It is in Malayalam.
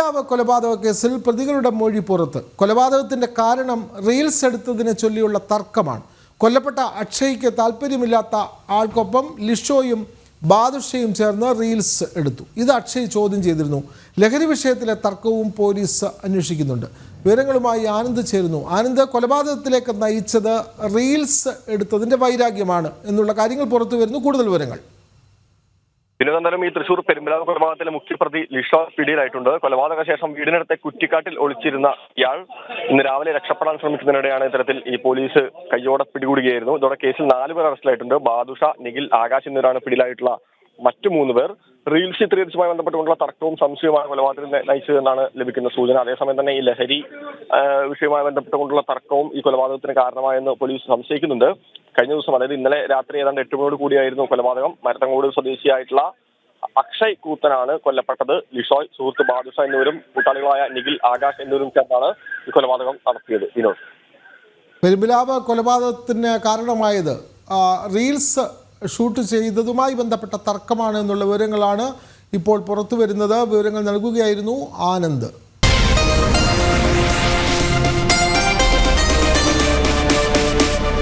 പെരുമ്പിലാവ് കൊലപാതക കേസിൽ പ്രതികളുടെ മൊഴി പുറത്ത്. കൊലപാതകത്തിന്റെ കാരണം റീൽസ് എടുത്തതിനെ ചൊല്ലിയുള്ള തർക്കമാണ്. കൊല്ലപ്പെട്ട അക്ഷയ്ക്ക് താല്പര്യമില്ലാത്ത ആൾക്കൊപ്പം ലിഷോയും ബാദുഷയും ചേർന്ന് റീൽസ് എടുത്തു. ഇത് അക്ഷയ് ചോദ്യം ചെയ്തിരുന്നു. ലഹരി വിഷയത്തിലെ തർക്കവും പോലീസ് അന്വേഷിക്കുന്നുണ്ട്. വിവരങ്ങളുമായി ആനന്ദ് ചേരുന്നു. ആനന്ദ് കൊലപാതകത്തിലേക്ക് നയിച്ചത് റീൽസ് എടുത്തതിന്റെ വൈരാഗ്യമാണ് എന്നുള്ള കാര്യങ്ങൾ പുറത്തു വരുന്നു കൂടുതൽ വിവരങ്ങൾ. ദിനതന്തരം ഈ തൃശൂർ പെരുമ്പലാവ് കൊലപാതകത്തിലെ മുഖ്യപ്രതി ലിഷ പിടിയിലായിട്ടുണ്ട്. കൊലപാതക ശേഷം വീടിനടുത്തെ കുറ്റിക്കാട്ടിൽ ഒളിച്ചിരുന്ന ഇയാൾ ഇന്ന് രാവിലെ രക്ഷപ്പെടാൻ ശ്രമിക്കുന്നതിനിടെയാണ് ഇത്തരത്തിൽ ഈ പോലീസ് കയ്യോടെ പിടികൂടുകയായിരുന്നു. ഇതോടെ കേസിൽ നാല് പേർ അറസ്റ്റിലായിട്ടുണ്ട്. ബാദുഷ നിഖിൽ ആകാശ് എന്നിവരാണ് പിടിയിലായിട്ടുള്ള മറ്റു മൂന്ന് പേർ. റീൽസ് ചിത്രീകരിച്ചുമായി ബന്ധപ്പെട്ടുകൊണ്ടുള്ള തർക്കവും സംശയവുമാണ് കൊലപാതകത്തിൽ നയിച്ചതെന്നാണ് ലഭിക്കുന്ന സൂചന. അതേസമയം തന്നെ ഈ ലഹരി വിഷയവുമായി ബന്ധപ്പെട്ടുകൊണ്ടുള്ള തർക്കവും ഈ കൊലപാതകത്തിന് കാരണമായെന്ന് പോലീസ് സംശയിക്കുന്നുണ്ട്. കഴിഞ്ഞ ദിവസം അതായത് ഇന്നലെ രാത്രി ഏതാണ്ട് എട്ട് മണിയോട് കൂടിയായിരുന്നു കൊലപാതകം. മരത്തങ്ങോട് സ്വദേശിയായിട്ടുള്ള അക്ഷയ് കൂത്തനാണ് കൊല്ലപ്പെട്ടത്. ലിഷോയ് സുഹൃത്ത് ബാദുഷ എന്നിവരും കൂട്ടാളികളായ നിഖിൽ ആകാശ് എന്നിവരും ചേർന്നാണ് ഈ കൊലപാതകം നടത്തിയത്. വിനോദ്. പെരുമ്പിലാവ് കൊലപാതകത്തിന് കാരണമായത് റീൽസ് ഷൂട്ട് ചെയ്തതുമായി ബന്ധപ്പെട്ട തർക്കമാണ് എന്നുള്ള വിവരങ്ങളാണ് ഇപ്പോൾ പുറത്തു വരുന്നത് വിവരങ്ങൾ നൽകുകയായിരുന്നു ആനന്ദ്.